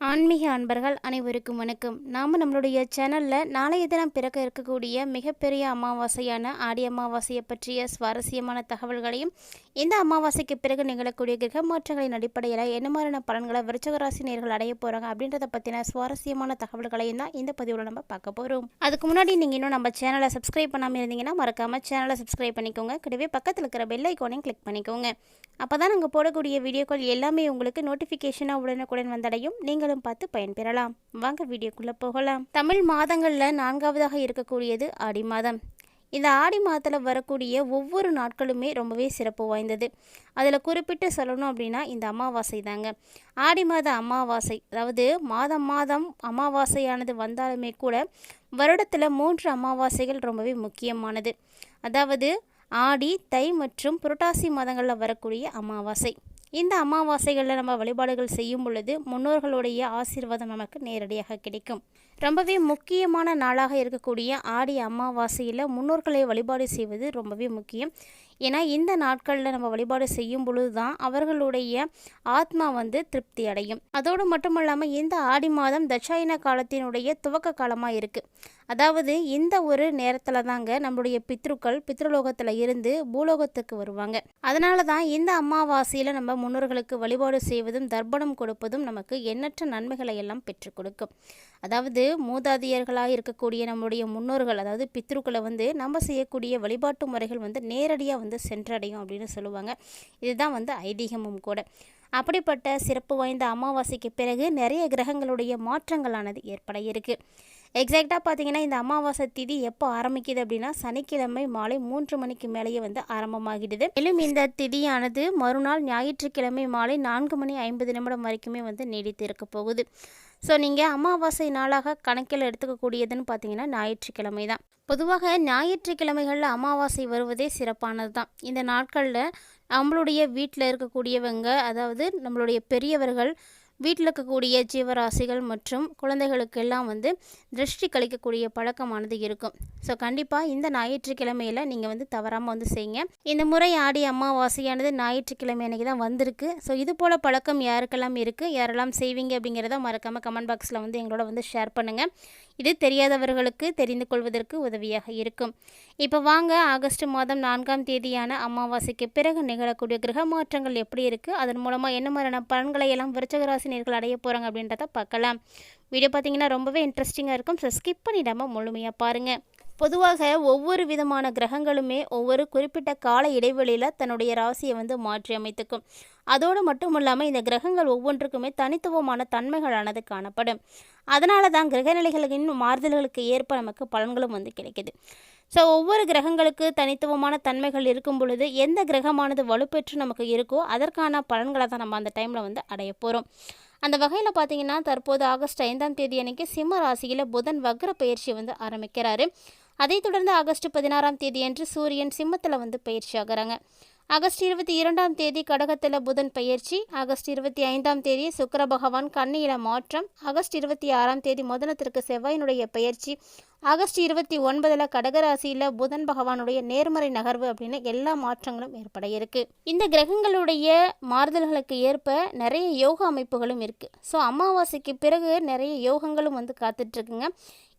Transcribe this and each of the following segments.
ஆன்மீக அன்பர்கள் அனைவருக்கும் வணக்கம். நாம் நம்மளுடைய சேனலில் நாளைய தினம் பிறக்க இருக்கக்கூடிய மிகப்பெரிய அமாவாசையான ஆடி அமாவாசையை பற்றிய சுவாரஸ்யமான தகவல்களையும் இந்த அமாவாசைக்கு பிறகு நிகழக்கூடிய கிரக மாற்றங்களின் அடிப்படையில் என்ன மாதிரியான பலன்களை விருச்சகராசி நேர்கள் அடைய போகிறாங்க அப்படின்றத பற்றின சுவாரஸ்யமான தகவல்களையும் தான் இந்த பதிவில் நம்ம பார்க்க போகிறோம் அதுக்கு முன்னாடி நீங்கள் இன்னும் நம்ம சேனலை சப்ஸ்கிரைப் பண்ணாமல் இருந்தீங்கன்னா மறக்காமல் சேனலை சப்ஸ்கிரைப் பண்ணிக்கோங்க. கூடவே பக்கத்தில் இருக்கிற பெல் ஐக்கோனையும் கிளிக் பண்ணிக்கோங்க. அப்போ தான் நாங்கள் போடக்கூடிய வீடியோக்கள் எல்லாமே உங்களுக்கு நோட்டிஃபிகேஷனாக உடனுக்குடன் வந்தடையும். நீங்களும் பார்த்து பயன்பெறலாம் வாங்க வீடியோக்குள்ளே போகலாம். தமிழ் மாதங்களில் நான்காவதாக இருக்கக்கூடியது ஆடி மாதம். இந்த ஆடி மாதத்தில் வரக்கூடிய ஒவ்வொரு நாட்களுமே ரொம்பவே சிறப்பு வாய்ந்தது. அதில் குறிப்பிட்டு சொல்லணும் அப்படின்னா இந்த அமாவாசை தாங்க ஆடி மாத அமாவாசை அதாவது மாதம் மாதம் அமாவாசையானது வந்தாலுமே கூட வருடத்தில் மூன்று அமாவாசைகள் ரொம்பவே முக்கியமானது. அதாவது ஆடி தை மற்றும் புரட்டாசி மாதங்களில் வரக்கூடிய அமாவாசை. இந்த அமாவாசைகளில் நம்ம வழிபாடுகள் செய்யும் பொழுது முன்னோர்களுடைய ஆசீர்வாதம் நமக்கு நேரடியாக கிடைக்கும். ரொம்பவே முக்கியமான நாளாக இருக்கக்கூடிய ஆடி அமாவாசையில் முன்னோர்களை வழிபாடு செய்வது ரொம்பவே முக்கியம். ஏன்னா இந்த நாட்களில் நம்ம வழிபாடு செய்யும் பொழுது தான் அவர்களுடைய ஆத்மா வந்து திருப்தி அடையும். அதோடு மட்டும் இல்லாமல் இந்த ஆடி மாதம் தட்சாயன காலத்தினுடைய துவக்க காலமாக இருக்குது அதாவது இந்த ஒரு நேரத்தில் தாங்க நம்மளுடைய பித்ருக்கள் பித்ருலோகத்தில் இருந்து பூலோகத்துக்கு வருவாங்க. அதனால தான் இந்த அமாவாசையில் நம்ம முன்னோர்களுக்கு வழிபாடு செய்வதும் தர்ப்பணம் கொடுப்பதும் நமக்கு எண்ணற்ற நன்மைகளை எல்லாம் பெற்றுக் கொடுக்கும். அதாவது மூதாதையர்களாக இருக்கக்கூடிய நம்முடைய முன்னோர்கள் அதாவது பித்ருக்களை வந்து நம்ம செய்யக்கூடிய வழிபாட்டு முறைகள் வந்து நேரடியாக வந்து சென்றடையும் அப்படின்னு சொல்லுவாங்க. இதுதான் வந்து ஐதீகமும் கூட. அப்படிப்பட்ட சிறப்பு வாய்ந்த அமாவாசைக்கு பிறகு நிறைய கிரகங்களுடைய மாற்றங்களானது ஏற்பட இருக்குது எக்ஸாக்டாக பார்த்தீங்கன்னா இந்த அமாவாசை திதி எப்போ ஆரம்பிக்குது அப்படின்னா சனிக்கிழமை மாலை மூன்று மணிக்கு மேலேயே வந்து ஆரம்பமாகிடுது. மேலும் இந்த திதியானது மறுநாள் ஞாயிற்றுக்கிழமை மாலை நான்கு மணி ஐம்பது நிமிடம் வரைக்குமே வந்து நீடித்து இருக்க போகுது. ஸோ நீங்கள் அமாவாசை நாளாக கணக்கில் எடுத்துக்கக்கூடியதுன்னு பார்த்தீங்கன்னா ஞாயிற்றுக்கிழமை தான் பொதுவாக ஞாயிற்றுக்கிழமைகளில் அமாவாசை வருவதே சிறப்பானது தான் இந்த நாட்களில் நம்மளுடைய வீட்டில் இருக்கக்கூடியவங்க அதாவது நம்மளுடைய பெரியவர்கள் வீட்டில் இருக்கக்கூடிய ஜீவராசிகள் மற்றும் குழந்தைகளுக்கெல்லாம் வந்து திருஷ்டி கழிக்கக்கூடிய பழக்கமானது இருக்கும். ஸோ கண்டிப்பாக இந்த ஞாயிற்றுக்கிழமையில் நீங்கள் வந்து தவறாமல் வந்து செய்யுங்க. இந்த முறை ஆடி அமாவாசையானது ஞாயிற்றுக்கிழமை அன்றைக்கி தான் வந்திருக்கு. ஸோ இது போல் பழக்கம் யாருக்கெல்லாம் இருக்குது யாரெல்லாம் செய்வீங்க அப்படிங்கிறத மறக்காமல் கமெண்ட் பாக்ஸில் வந்து எங்களோட வந்து ஷேர் பண்ணுங்கள் இது தெரியாதவர்களுக்கு தெரிந்து கொள்வதற்கு உதவியாக இருக்கும். இப்போ வாங்க ஆகஸ்ட் மாதம் நான்காம் தேதியான அமாவாசைக்கு பிறகு நிகழக்கூடிய கிரக மாற்றங்கள் எப்படி இருக்குது அதன் மூலமாக என்ன மாதிரியான பலன்களை எல்லாம் விருச்சகராசி நேர்கள் அடைய போகிறாங்க அப்படின்றத பார்க்கலாம். வீடியோ பார்த்தீங்கன்னா ரொம்பவே இன்ட்ரெஸ்டிங்காக இருக்கும். ஸோ ஸ்கிப் பண்ணிடாமல் முழுமையாக பாருங்கள் பொதுவாக ஒவ்வொரு விதமான கிரகங்களுமே ஒவ்வொரு குறிப்பிட்ட கால இடைவெளியில் தன்னுடைய ராசியை வந்து மாற்றி அமைத்துக்கும். அதோடு மட்டும் இல்லாமல் இந்த கிரகங்கள் ஒவ்வொன்றுக்குமே தனித்துவமான தன்மைகளானது காணப்படும். அதனால தான் கிரகநிலைகளின் மாறுதல்களுக்கு ஏற்ப நமக்கு பலன்களும் வந்து கிடைக்கிது. ஸோ ஒவ்வொரு கிரகங்களுக்கு தனித்துவமான தன்மைகள் இருக்கும் பொழுது எந்த கிரகமானது வலுப்பெற்று நமக்கு இருக்கோ அதற்கான பலன்களை தான் நம்ம அந்த டைமில் வந்து அடைய போகிறோம் அந்த வகையில் பார்த்தீங்கன்னா தற்போது ஆகஸ்ட் ஐந்தாம் தேதி அன்னைக்கு சிம்ம ராசியில் புதன் வக்ர பயிற்சி வந்து ஆரம்பிக்கிறாரு. அதைத் தொடர்ந்து ஆகஸ்ட் பதினாறாம் தேதி அன்று சூரியன் சிம்மத்தில் வந்து பயிற்சி ஆகிறாங்க. ஆகஸ்ட் இருபத்தி இரண்டாம் தேதி கடகத்தில் புதன் பயிற்சி ஆகஸ்ட் இருபத்தி ஐந்தாம் தேதி சுக்கர பகவான் கண்ணியில மாற்றம் ஆகஸ்ட் இருபத்தி ஆறாம் தேதி முதனத்திற்கு செவ்வாயினுடைய பயிற்சி ஆகஸ்ட் இருபத்தி ஒன்பதில் கடகராசியில் புதன் பகவானுடைய நேர்மறை நகர்வு அப்படின்னு எல்லா மாற்றங்களும் ஏற்பட இருக்கு. இந்த கிரகங்களுடைய மாறுதல்களுக்கு ஏற்ப நிறைய யோக அமைப்புகளும் இருக்குது ஸோ அமாவாசைக்கு பிறகு நிறைய யோகங்களும் வந்து காத்துட்ருக்குங்க.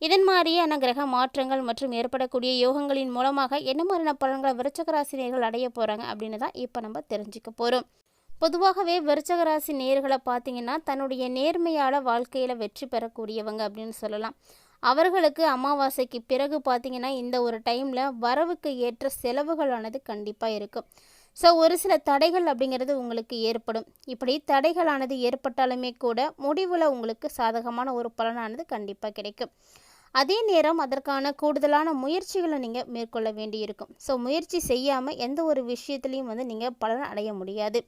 இதன் மாதிரியான கிரக மாற்றங்கள் மற்றும் ஏற்படக்கூடிய யோகங்களின் மூலமாக என்ன மாதிரியான பலன்களை விருச்சகராசினியர்கள் அடைய போகிறாங்க அப்படின்னு தான் இப்போ நம்ம தெரிஞ்சுக்க போகிறோம் பொதுவாகவே விருச்சகராசி நேர்களை பார்த்தீங்கன்னா தன்னுடைய நேர்மையால் வாழ்க்கையில் வெற்றி பெறக்கூடியவங்க அப்படின்னு சொல்லலாம். அவர்களுக்கு அமாவாசைக்கு பிறகு பார்த்தீங்கன்னா இந்த ஒரு டைமில் வரவுக்கு ஏற்ற செலவுகளானது கண்டிப்பாக இருக்கும். ஸோ ஒரு சில தடைகள் அப்படிங்கிறது உங்களுக்கு ஏற்படும். இப்படி தடைகளானது ஏற்பட்டாலுமே கூட முடிவில் உங்களுக்கு சாதகமான ஒரு பலனானது கண்டிப்பாக கிடைக்கும். அதே நேரம் அதற்கான கூடுதலான முயற்சிகளை நீங்கள் மேற்கொள்ள வேண்டியிருக்கும். ஸோ முயற்சி செய்யாமல் எந்த ஒரு விஷயத்துலையும் வந்து நீங்கள் பலன் அடைய முடியாது.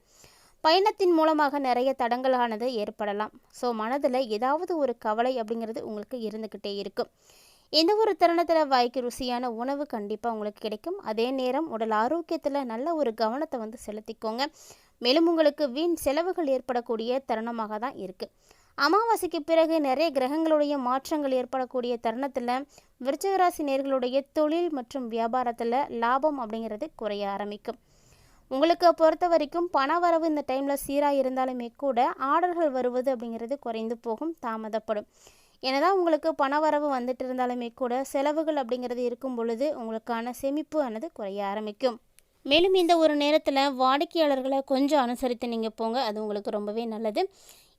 பயணத்தின் மூலமாக நிறைய தடங்களானது ஏற்படலாம். ஸோ மனதில் ஏதாவது ஒரு கவலை அப்படிங்கிறது உங்களுக்கு இருந்துக்கிட்டே இருக்கும். எந்த ஒரு தருணத்தில் வாய்க்கு ருசியான உணவு கண்டிப்பாக உங்களுக்கு கிடைக்கும். அதே நேரம் உடல் ஆரோக்கியத்தில் நல்ல ஒரு கவனத்தை வந்து செலுத்திக்கோங்க. மேலும் உங்களுக்கு வீண் செலவுகள் ஏற்படக்கூடிய தருணமாக தான் இருக்குது அமாவாசைக்கு பிறகு நிறைய கிரகங்களுடைய மாற்றங்கள் ஏற்படக்கூடிய தருணத்தில் விருச்சகராசி நேர்களுடைய தொழில் மற்றும் வியாபாரத்தில் லாபம் அப்படிங்கிறது குறைய ஆரம்பிக்கும். உங்களுக்கு பொறுத்த வரைக்கும் பண வரவு இந்த டைமில் சீராக இருந்தாலுமே கூட ஆர்டர்கள் வருவது அப்படிங்கிறது குறைந்து போகும் தாமதப்படும். என்னதான் உங்களுக்கு பண வரவு வந்துட்டு இருந்தாலுமே கூட செலவுகள் அப்படிங்கிறது இருக்கும் பொழுது உங்களுக்கான சேமிப்பு ஆனது குறைய ஆரம்பிக்கும். மேலும் இந்த ஒரு நேரத்தில் வாடிக்கையாளர்களை கொஞ்சம் அனுசரித்து நீங்கள் போங்க அது உங்களுக்கு ரொம்பவே நல்லது.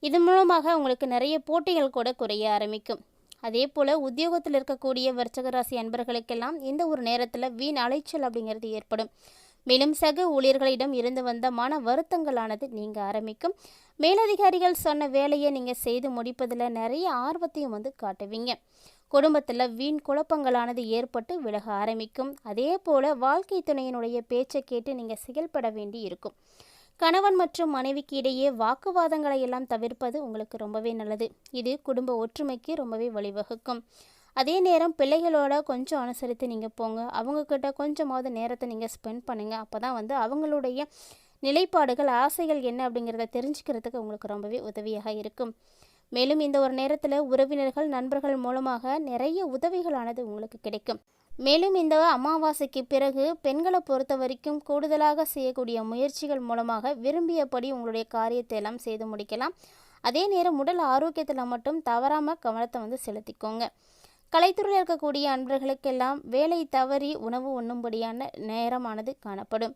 இது மூலமாக உங்களுக்கு நிறைய போட்டிகள் கூட குறைய ஆரம்பிக்கும். அதே போல் உத்தியோகத்தில் இருக்கக்கூடிய விருச்சகராசி அன்பர்களுக்கெல்லாம் இந்த ஒரு நேரத்தில் வீண் அலைச்சல் அப்படிங்கிறது ஏற்படும். மேலும் சக ஊழியர்களிடம் இருந்து வந்த மன வருத்தங்களானது நீங்க ஆரம்பிக்கும். மேலதிகாரிகள் சொன்ன வேலையை நீங்கள் செய்து முடிப்பதில் நிறைய ஆர்வத்தையும் வந்து காட்டுவீங்க. குடும்பத்தில் வீண் குழப்பங்களானது ஏற்பட்டு விலக ஆரம்பிக்கும். அதே போல் வாழ்க்கை துணையினுடைய பேச்சை கேட்டு நீங்கள் செயல்பட வேண்டி இருக்கும். கணவன் மற்றும் மனைவிக்கு இடையே வாக்குவாதங்களை எல்லாம் தவிர்ப்பது உங்களுக்கு ரொம்பவே நல்லது. இது குடும்ப ஒற்றுமைக்கு ரொம்பவே வழிவகுக்கும். அதே நேரம் பிள்ளைகளோட கொஞ்சம் அனுசரித்து நீங்கள் போங்க. அவங்கக்கிட்ட கொஞ்சமாவது நேரத்தை நீங்கள் ஸ்பெண்ட் பண்ணுங்கள் அப்போ தான் வந்து அவங்களுடைய நிலைப்பாடுகள் ஆசைகள் என்ன அப்படிங்கிறத தெரிஞ்சுக்கிறதுக்கு உங்களுக்கு ரொம்பவே உதவியாக இருக்கும். மேலும் இந்த ஒரு நேரத்தில் உறவினர்கள் நண்பர்கள் மூலமாக நிறைய உதவிகளானது உங்களுக்கு கிடைக்கும். மேலும் இந்த அமாவாசைக்கு பிறகு பெண்களை பொறுத்த வரைக்கும் கூடுதலாக செய்யக்கூடிய முயற்சிகள் மூலமாக விரும்பியபடி உங்களுடைய காரியத்தை எல்லாம் செய்து முடிக்கலாம். அதே நேரம் உடல் ஆரோக்கியத்தில் மட்டும் தவறாமல் கவனத்தை வந்து செலுத்திக்கோங்க. கலைத்துறையில் இருக்கக்கூடிய அன்பர்களுக்கெல்லாம் வேலை தவறி உணவு உண்ணும்படியான நேரமானது காணப்படும்.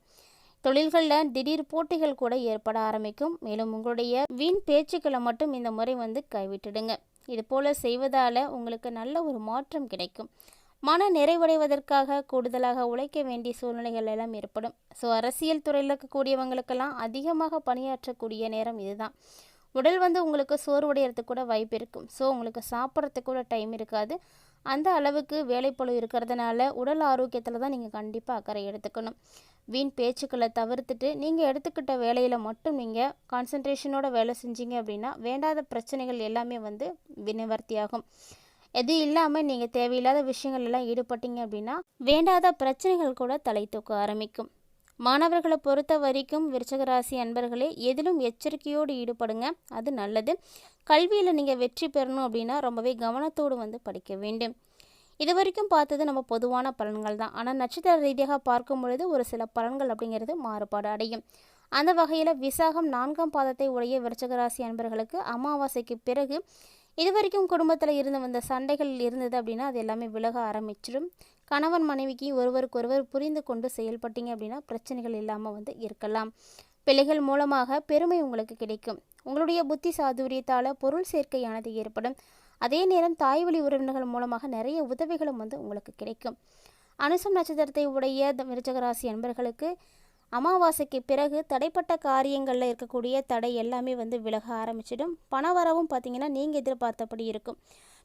தொழில்களில் திடீர் போட்டிகள் கூட ஏற்பட ஆரம்பிக்கும். மேலும் உங்களுடைய வீண் பேச்சுக்களை மட்டும் இந்த முறை வந்து கைவிட்டுடுங்க. இது போல் செய்வதால் உங்களுக்கு நல்ல ஒரு மாற்றம் கிடைக்கும். மன நிறைவடைவதற்காக கூடுதலாக உழைக்க வேண்டிய சூழ்நிலைகள் எல்லாம் ஏற்படும். ஸோ அரசியல் துறையில் இருக்கக்கூடியவங்களுக்கெல்லாம் அதிகமாக பணியாற்றக்கூடிய நேரம் இதுதான். உடல் வந்து உங்களுக்கு சோர்வடைகிறதுக்கு கூட வாய்ப்பு இருக்கும். ஸோ உங்களுக்கு சாப்பிட்றதுக்கு கூட டைம் இருக்காது. அந்த அளவுக்கு வேலைப்பழு இருக்கிறதுனால உடல் ஆரோக்கியத்தில் தான் நீங்கள் கண்டிப்பாக அக்கறை எடுத்துக்கணும். வீண் பேச்சுக்களை தவிர்த்துட்டு நீங்கள் எடுத்துக்கிட்ட வேலையில் மட்டும் நீங்கள் கான்சன்ட்ரேஷனோட வேலை செஞ்சீங்க அப்படின்னா வேண்டாத பிரச்சனைகள் எல்லாமே வந்து நிவர்த்தியாகும் எது இல்லாமல் நீங்கள் தேவையில்லாத விஷயங்கள் எல்லாம் ஈடுபட்டீங்க அப்படின்னா வேண்டாத பிரச்சனைகள் கூட தலை தூக்க ஆரம்பிக்கும். மாணவர்களை பொறுத்த வரைக்கும் விருச்சகராசி அன்பர்களே எதிலும் எச்சரிக்கையோடு ஈடுபடுங்க. அது நல்லது. கல்வியில் நீங்கள் வெற்றி பெறணும் அப்படின்னா ரொம்பவே கவனத்தோடு வந்து படிக்க வேண்டும். இது வரைக்கும் பார்த்தது நம்ம பொதுவான பலன்கள் தான். ஆனால் நட்சத்திர ரீதியாக பார்க்கும் பொழுது ஒரு சில பலன்கள் அப்படிங்கிறது மாறுபாடு அடையும். அந்த வகையில் விசாகம் நான்காம் பாதத்தை உடைய விருச்சகராசி அன்பர்களுக்கு அமாவாசைக்கு பிறகு இது வரைக்கும் குடும்பத்தில் இருந்து வந்த சண்டைகள் இருந்தது அப்படின்னா அது எல்லாமே விலக ஆரம்பிச்சிடும் கணவன் மனைவிக்கு ஒருவருக்கொருவர் புரிந்து கொண்டு செயல்பட்டீங்க அப்படின்னா பிரச்சனைகள் இல்லாமல் வந்து இருக்கலாம். பிள்ளைகள் மூலமாக பெருமை உங்களுக்கு கிடைக்கும். உங்களுடைய புத்தி சாதுரியத்தால் பொருள் சேர்க்கையானது ஏற்படும். அதே நேரம் தாய் வழி உறவினர்கள் மூலமாக நிறைய உதவிகளும் வந்து உங்களுக்கு கிடைக்கும். அனுசம் நட்சத்திரத்தை உடைய மிருச்சகராசி அன்பர்களுக்கு அமாவாசைக்கு பிறகு தடைப்பட்ட காரியங்களில் இருக்கக்கூடிய தடை எல்லாமே வந்து விலக ஆரம்பிச்சிடும். பண வரவும் பார்த்திங்கன்னா நீங்கள் எதிர்பார்த்தபடி இருக்கும்.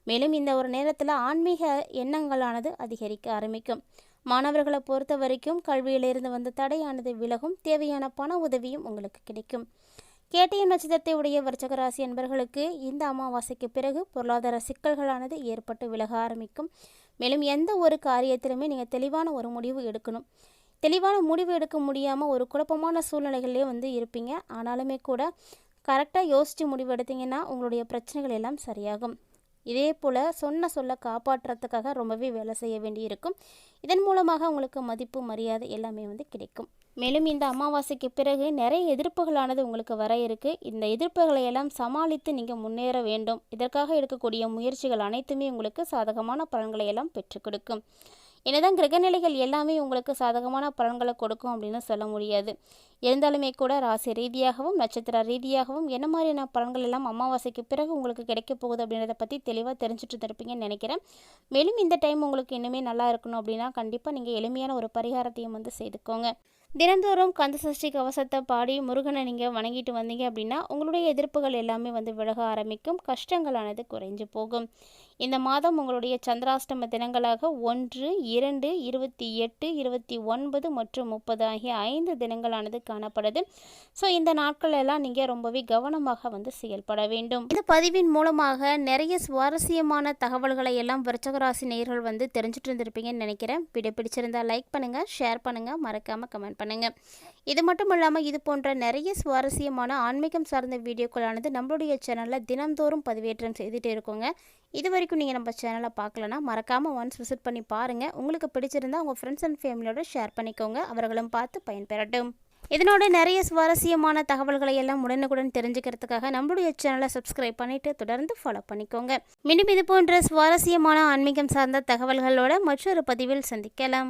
மேலும் இந்த ஒரு நேரத்தில் ஆன்மீக எண்ணங்களானது அதிகரிக்க ஆரம்பிக்கும். மாணவர்களை பொறுத்த வரைக்கும் கல்வியிலிருந்து வந்த தடையானது விலகும் தேவையான பண உதவியும் உங்களுக்கு கிடைக்கும். கேட்டயம் நட்சத்திரத்தை உடைய வர்ச்சகராசி என்பர்களுக்கு இந்த அமாவாசைக்கு பிறகு பொருளாதார சிக்கல்களானது ஏற்பட்டு விலக ஆரம்பிக்கும். மேலும் எந்த ஒரு காரியத்திலுமே நீங்கள் தெளிவான ஒரு முடிவு எடுக்கணும். தெளிவான முடிவு எடுக்க முடியாமல் ஒரு குழப்பமான சூழ்நிலைகளிலே வந்து இருப்பீங்க. ஆனாலுமே கூட கரெக்டாக யோசித்து முடிவு எடுத்தீங்கன்னா உங்களுடைய பிரச்சனைகள் எல்லாம் சரியாகும். இதே போல் சொன்ன சொல்ல காப்பாற்றுறதுக்காக ரொம்பவே வேலை செய்ய வேண்டி இருக்கும் இதன் மூலமாக உங்களுக்கு மதிப்பு மரியாதை எல்லாமே வந்து கிடைக்கும். மேலும் இந்த அமாவாசைக்கு பிறகு நிறைய எதிர்ப்புகளானது உங்களுக்கு வர இருக்கு. இந்த எதிர்ப்புகளை எல்லாம் சமாளித்து நீங்கள் முன்னேற வேண்டும். இதற்காக எடுக்கக்கூடிய முயற்சிகள் அனைத்துமே உங்களுக்கு சாதகமான பலன்களை எல்லாம் பெற்றுக் கொடுக்கும். என்னதான் கிரகநிலைகள் எல்லாமே உங்களுக்கு சாதகமான பலன்களை கொடுக்கும் அப்படின்னு சொல்ல முடியாது. இருந்தாலுமே கூட ராசி ரீதியாகவும் நட்சத்திர ரீதியாகவும் என்ன மாதிரியான பலன்கள் எல்லாம் அமாவாசைக்கு பிறகு உங்களுக்கு கிடைக்க போகுது அப்படின்றத பற்றி தெளிவாக தெரிஞ்சுட்டு இருந்திருப்பீங்கன்னு நினைக்கிறேன். மேலும் இந்த டைம் உங்களுக்கு இன்னுமே நல்லா இருக்கணும் அப்படின்னா கண்டிப்பாக நீங்கள் எளிமையான ஒரு பரிகாரத்தையும் வந்து செய்துக்கோங்க. தினந்தோறும் கந்தசஷ்டி கவசத்தை பாடி முருகனை நீங்கள் வணங்கிட்டு வந்தீங்க அப்படின்னா உங்களுடைய எதிர்ப்புகள் எல்லாமே வந்து விலக ஆரம்பிக்கும். கஷ்டங்களானது குறைஞ்சு போகும். இந்த மாதம் உங்களுடைய சந்திராஷ்டம தினங்களாக ஒன்று இரண்டு இருபத்தி எட்டு இருபத்தி ஒன்பது மற்றும் முப்பது ஆகிய ஐந்து தினங்களானது காணப்படுது. ஸோ இந்த நாட்கள் எல்லாம் நீங்கள் ரொம்பவே கவனமாக வந்து செயல்பட வேண்டும். இந்த பதிவின் மூலமாக நிறைய சுவாரஸ்யமான தகவல்களை எல்லாம் விருச்சகராசி நேர்கள் வந்து தெரிஞ்சுட்டு இருந்திருப்பீங்கன்னு நினைக்கிறேன். வீடியோ பிடிச்சிருந்தா லைக் பண்ணுங்கள் ஷேர் பண்ணுங்கள் மறக்காமல் கமெண்ட் பண்ணுங்கள் இது மட்டும் இல்லாமல் இது போன்ற நிறைய சுவாரஸ்யமான ஆன்மீகம் சார்ந்த வீடியோக்களானது நம்மளுடைய சேனலில் தினந்தோறும் பதிவேற்றம் செய்துகிட்டே இருக்கோங்க. இது வரைக்கும் நீங்கள் நம்ம சேனலை பார்க்கலனா மறக்காமல் ஒன்ஸ் விசிட் பண்ணி பாருங்கள் உங்களுக்கு பிடிச்சிருந்தால் உங்கள் ஃப்ரெண்ட்ஸ் அண்ட் ஃபேமிலியோட ஷேர் பண்ணிக்கோங்க. அவர்களும் பார்த்து பயன்பெறட்டும். இதனோட நிறைய சுவாரஸ்யமான தகவல்களை எல்லாம் உடனுக்குடன் தெரிஞ்சுக்கிறதுக்காக நம்மளுடைய சேனலை சப்ஸ்கிரைப் பண்ணிட்டு தொடர்ந்து ஃபாலோ பண்ணிக்கோங்க. மீண்டும் இது போன்ற சுவாரஸ்யமான ஆன்மீகம் சார்ந்த தகவல்களோட மற்றொரு பதிவில் சந்திக்கலாம்.